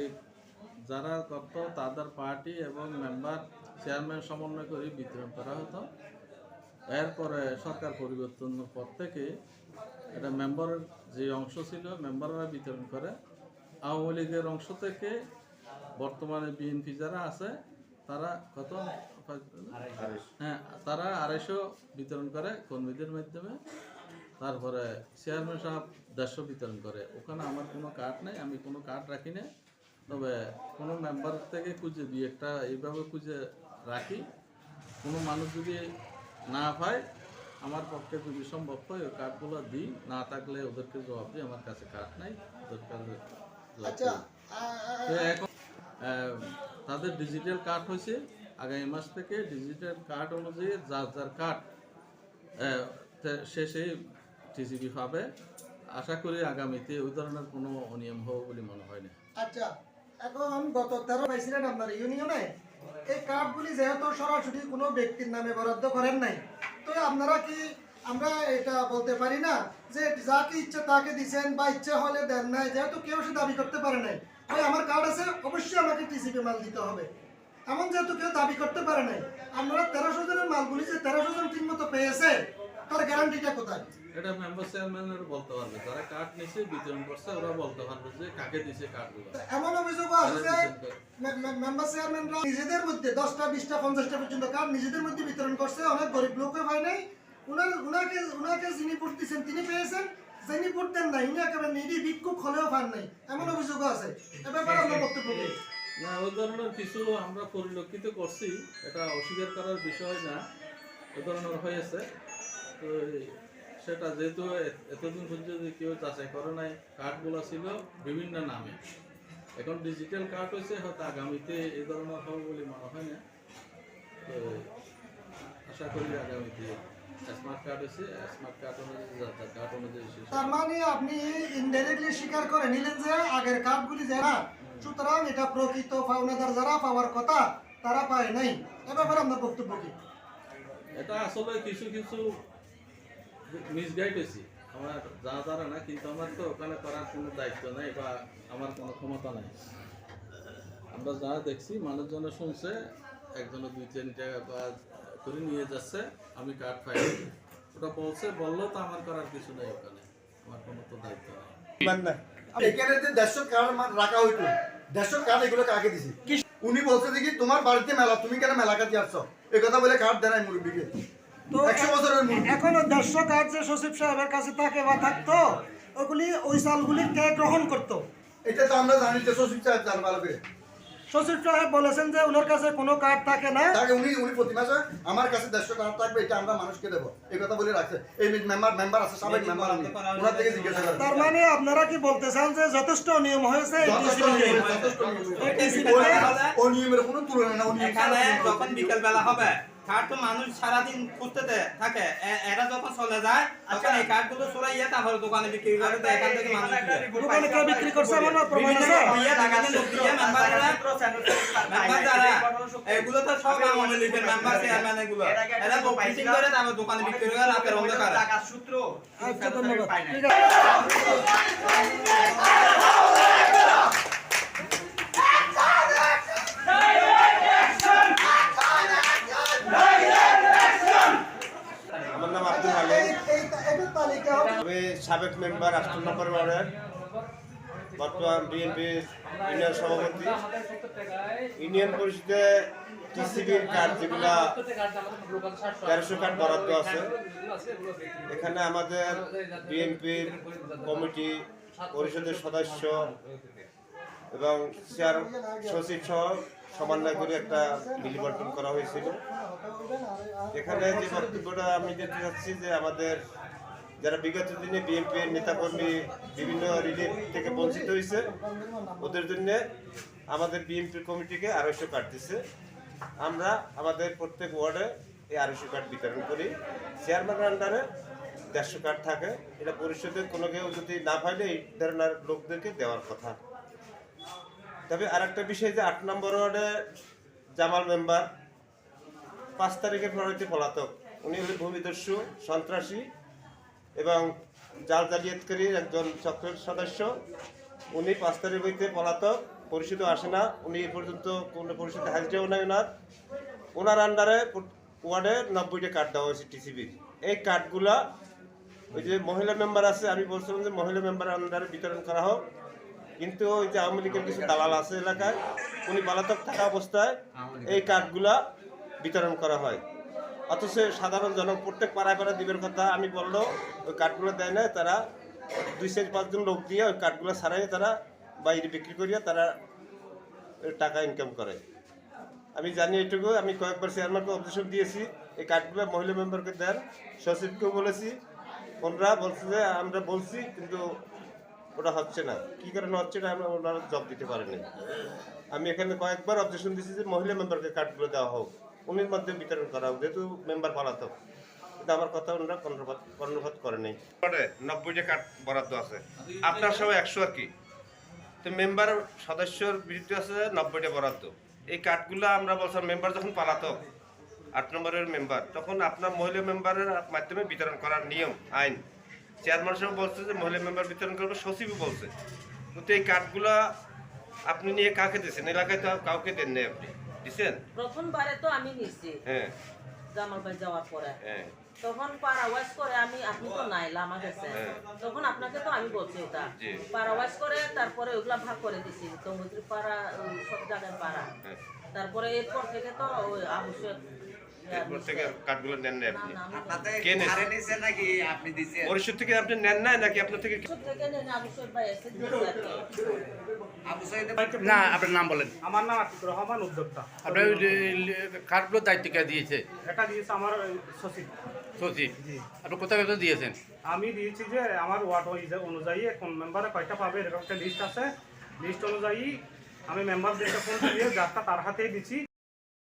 লীগ। যারা করত তাদের পার্টি এবং মেম্বার চেয়ারম্যান সমন্বয় করে বিতরণ করা হতো। এরপরে সরকার পরিবর্তনের পর থেকে এটা মেম্বারের যে অংশ ছিল, মেম্বাররা বিতরণ করে। আওয়ামী লীগের অংশ থেকে বর্তমানে বিএনপি যারা আছে, তারা কত? হ্যাঁ তারা আড়াইশো বিতরণ করে কর্মীদের মাধ্যমে। তারপরে চেয়ারম্যান সাহেব দেড়শো বিতরণ করে। ওখানে আমার কোনো কার্ড নেই, আমি কোনো কার্ড রাখি না তবে কোনো মেম্বার থেকে খুঁজে দিই একটা এইভাবে খুঁজে রাখি। কোনো মানুষ যদি না পায় আমার পক্ষে যদি সম্ভব হয় ওই কার্ডগুলো দিই। না থাকলে ওদেরকে জবাব দিই আমার কাছে কার্ড নাই ওদের কাছে আচ্ছা এখন তাদের ডিজিটাল কার্ড হয়েছে। আগামী মাস থেকে ডিজিটাল কার্ড অনুযায়ী যার যার কার্ড সে সেই টিসিবি পাবে। আশা করি আগামীতে ওই ধরনের কোনো অনিয়ম হবে বলে মনে হয় না। আচ্ছা এখন গত তেরো পাইছিলেন আপনার ইউনিয়নে এই কার্ডগুলি যেহেতু সরাসরি কোনো ব্যক্তির নামে বরাদ্দ করেন নাই, তো আপনারা কি আমরা এটা বলতে পারি না যে যাকে ইচ্ছে তাকে দিচ্ছেন বা ইচ্ছে হলে দেন নাই, যেহেতু কেউ সে দাবি করতে পারে নাই। ভাই, আমার কার্ড আছে, অবশ্যই আমাকে টিসিপি মাল দিতে হবে। এমন যেহেতু কেউ দাবি করতে পারে নাই আমরা তেরোশো জনের মালগুলি যে তেরোশো জন ঠিক মতো পেয়েছে গ্যারান্টিটা কোথায়? এটা মেম্বার চেয়ারম্যানের বলতে পারবে। কার্ড নিছে বিতরণ করছে ওরা বলতে পারবে যে কাকে দিছে কার্ডগুলো এমন অভিযোগ আছে মেম্বার চেয়ারম্যানরা নিজেদের মধ্যে দশটা বিশটা পঞ্চাশটা পর্যন্ত কার্ড নিজেদের মধ্যে বিতরণ করছে। অনেক গরিব লোকে হয় নাই। উনার উনাকে উনাকে যিনি ভোট দিচ্ছেন তিনি পেয়েছেন। যিনি ভোট দেন নাই উনি একেবারে নিরি ভিক্ষুক হলেও পান নাই। এমন অভিযোগ আছে। এ ব্যাপারে আপনার বক্তব্য কি? না ওই ধরনের কিছু আমরা পরিলক্ষিত করছি। এটা অস্বীকার করার বিষয় না। ওই ধরনের হয়েছে। তো সেটা যেহেতু এতদিন পর্যন্ত কেউ যাচাই করে নাই কার্ডগুলো ছিল বিভিন্ন নামে। এখন ডিজিটাল কার্ড হয়েছে হয়তো আগামীতে এই ধরনের হবে বলে মনে হয় না। তো আশা করি আগামীতে স্মার্ট কার্ড হয়েছে স্মার্ট কার্ড অনুযায়ী কার্ড অনুযায়ী তার মানে আপনি ইনডাইরেক্টলি স্বীকার করে নিলেন যে আগের কার্ডগুলি সুতরাং এটা প্রকৃত পাওনাদার যারা পাওয়ার কথা তারা পায় নাই। এ ব্যাপারে আপনার বক্তব্য কি? এটা আসলে কিছু কিছু মিসগাইড হয়েছি। আমার যা যারা না কিন্তু আমার তো ওখানে করার কোনো দায়িত্ব নাই বা আমার কোনো ক্ষমতা নাই। আমরা যা দেখছি মানুষজনে শুনছে একজনে দুই তিন টাকা বা করে নিয়ে যাচ্ছে আমি কার্ড পাই ওটা বলছে বলল তো আমার করার কিছু নেই ওখানে। আমার কোনো তো দায়িত্ব নেই। এখানে যে দেড়শো কার্ড রাখা হইতো দেড়শো কার্ড এগুলো কাকে দিছি? উনি বলছে দেখি তোমার বাড়িতে মেলা তুমি কেন মেলা কাজে আসছো? এই কথা বলে কার্ড দেয় মুরব্বীকে। তো একশো বছরের মুরব্বী এখনও দেড়শো কার্ড যে সচিব সাহেবের কাছে থাকে বা থাকতো ওগুলি ওই চালগুলি কে গ্রহণ করতো এটা তো আমরা জানি যে সচিব সাহেব জান করে সচিব সাহেব বলেছেন যে ওনার কাছে কোনো কার্ড থাকে না তাকে উনি উনি প্রতি মাসে আমার কাছে দেড়শো কার্ড থাকবে এটা আমরা মানুষকে দেবো এই কথা বলে রাখছে এই মেম্বার মেম্বার আছে সাবেক মেম্বার আমি ওনার থেকে জিজ্ঞাসা করেন তার মানে আপনারা কি বলতে চান যে যথেষ্ট নিয়ম হয়েছে এই যথেষ্ট নিয়ম, তে? যথেষ্ট নিয়ম। এই TCP ওই- তে? ও নিয়মের কোনো তুলনা না যখন। বিকেল বেলা হবে কার্ড তো মানুষ সারাদিন খুঁজতে দে- থাকে। এরা যখন চলে যায় তখন এই কার্ডগুলো সরাইয়া তারপরে দোকানে বিক্রি করে তো এখান থেকে মানুষ দোকানে কে বিক্রি করছে প্রমাণ বিভিন্ন আছে? ইয়ে লাগানো লোক দিয়ে মেম্বাররা মেম্বার যারা এগুলো তো সব আওয়ামী লীগের মেম্বার চেয়ারম্যান এগুলো। এরা ফিটিং করে তারপর দোকানে বিক্রি করে রাতের অন্ধকারে। আচ্ছা ধন্যবাদ। ঠিক আছে আমার নাম আব্দুল হালিম এই এই এটা তালিকা আমি সাবেক মেম্বার আষ্ট নম্বর বর্তমান বিএনপি ইউনিয়ন সভাপতি। ইউনিয়ন পরিষদে টিসিবির কার্ড যেগুলা তেরোশো কার্ড বরাদ্দ আছে। এখানে আমাদের বিএনপির কমিটি, পরিষদের সদস্য এবং চেয়ার সচিব সহ সমন্বয় করে একটা মিলিবর্তন করা হয়েছিল। এখানে যে বক্তব্যটা আমি দিতে চাচ্ছি যে আমাদের যারা বিগত দিনে বিএনপির নেতাকর্মী বিভিন্ন রিলিফ থেকে বঞ্চিত হয়েছে, ওদের জন্য আমাদের বিএনপির কমিটিকে আড়াইশো কার্ড দিছে। আমরা আমাদের প্রত্যেক ওয়ার্ডে এই আড়াইশো কার্ড বিতরণ করি। চেয়ারম্যানের আন্ডারে দেড়শো কার্ড থাকে। এটা পরিষদের কোনো কেউ যদি না পাইলে এই ধরনের লোকদেরকে দেওয়ার কথা। তবে আরেকটা বিষয় যে আট নম্বর ওয়ার্ডে জামাল মেম্বার পাঁচ তারিখের প্রণীতি পলাতক। উনি হলেন ভূমিদস্যু, সন্ত্রাসী এবং জাল জালিয়াতকারীর একজন চক্রের সদস্য উনি পাঁচ তারিখ হইতে পলাতক পরিষদও আসে না। উনি এ পর্যন্ত কোনো পরিষদে হাজিরাও নাই ওনার। ওনার আন্ডারে ওয়ার্ডে নব্বইটা কার্ড দেওয়া হয়েছে টিসিবির এই কার্ডগুলা ওই যে মহিলা মেম্বার আছে আমি বলছিলাম যে মহিলা মেম্বার আন্ডারে বিতরণ করা হোক। কিন্তু ওই যে আওয়ামী লীগের কিছু দালাল আছে এলাকায় উনি বালাতক থাকা অবস্থায় এই কার্ডগুলা বিতরণ করা হয়। অথচ সাধারণ জন প্রত্যেক পাড়ায় পাড়ায় দিবের কথা আমি বললেও ওই কার্ডগুলো দেয় না, তারা দুই চার পাঁচজন লোক দিয়ে ওই কার্ডগুলো ছাড়াই তারা বাইরে বিক্রি করিয়া তারা টাকা ইনকাম করে। আমি জানি এটুকু, আমি কয়েকবার চেয়ারম্যানকে অবজেকশন দিয়েছি, এই কার্ডগুলো মহিলা মেম্বারকে দেন। সচিবকেও বলেছি, ওনারা বলছে যে আমরা বলছি, কিন্তু ওটা হচ্ছে না। কি কারণে হচ্ছে না আমরা ওনারা জব দিতে পারেনি। আমি এখানে কয়েকবার অবজেকশন দিয়েছি যে মহিলা মেম্বারকে কার্ডগুলো দেওয়া হোক। উনির মধ্যে বিতরণ করা হোক, যেহেতু মেম্বার পালাতো কিন্তু আমার কথা ওনারা কর্ণপাত কর্ণপাত করে নেই। নব্বইটা কার্ড বরাদ্দ আছে, আপনার সবাই একশো আর কি? তো মেম্বার সদস্যর বিরুদ্ধে আছে নব্বইটা বরাদ্দ। এই কার্ডগুলো আমরা বলছিলাম, মেম্বার যখন পালাতো আট নম্বরের মেম্বার, তখন আপনার মহিলা মেম্বারের মাধ্যমে বিতরণ করার নিয়ম, আইন। চেয়ারম্যান সাহেব বলছে যে মহিলা মেম্বার বিতরণ করবে, সচিবও বলছে। কিন্তু এই কার্ডগুলো আপনি নিয়ে কাকে দিয়েছেন? এলাকায় তো কাউকে দেন নাই আপনি। দিচ্ছেন প্রথমবারে তো আমি নিছি। হ্যাঁ। জামাল ভাই যাওয়ার পরে। হ্যাঁ। তখন পারাওয়াজ করে আমি আপনি তো নাই আমার গেছে। হ্যাঁ। তখন আপনাকে তো আমি বলছি ওটা। পারাওয়াজ করে তারপরে ওগুলা ভাগ করে দিছি। তঙ্গুদ্রি পাড়া সব জায়গায় পাড়া। হ্যাঁ। তারপরে এরপর থেকে তো আবশ্যক এরপর থেকে কার্ডগুলো নেন নাই আপনি। না, না, আমি আপনাদের কে নিছে? নাকি আপনি দিছেন? পরিষদ থেকে আপনি নেন নাকি আপনার থেকে নেন না আপনার নাম বলেন। আমার নাম রহমান উদ্যোক্তা। আপনার কার্ডগুলোর দায়িত্ব কে দিয়েছে? এটা দিয়েছে আমার ওই সচিব সচিব আপনি কোথায় কোথায় দিয়েছেন? আমি দিয়েছি যে আমার ওয়ার্ড ওয়াইজ অনুযায়ী কোন মেম্বারে কয়টা পাবে এরকম একটা লিস্ট আছে। লিস্ট অনুযায়ী আমি মেম্বারদেরকে ফোন দিয়ে যাত্রা তার হাতেই দিচ্ছি।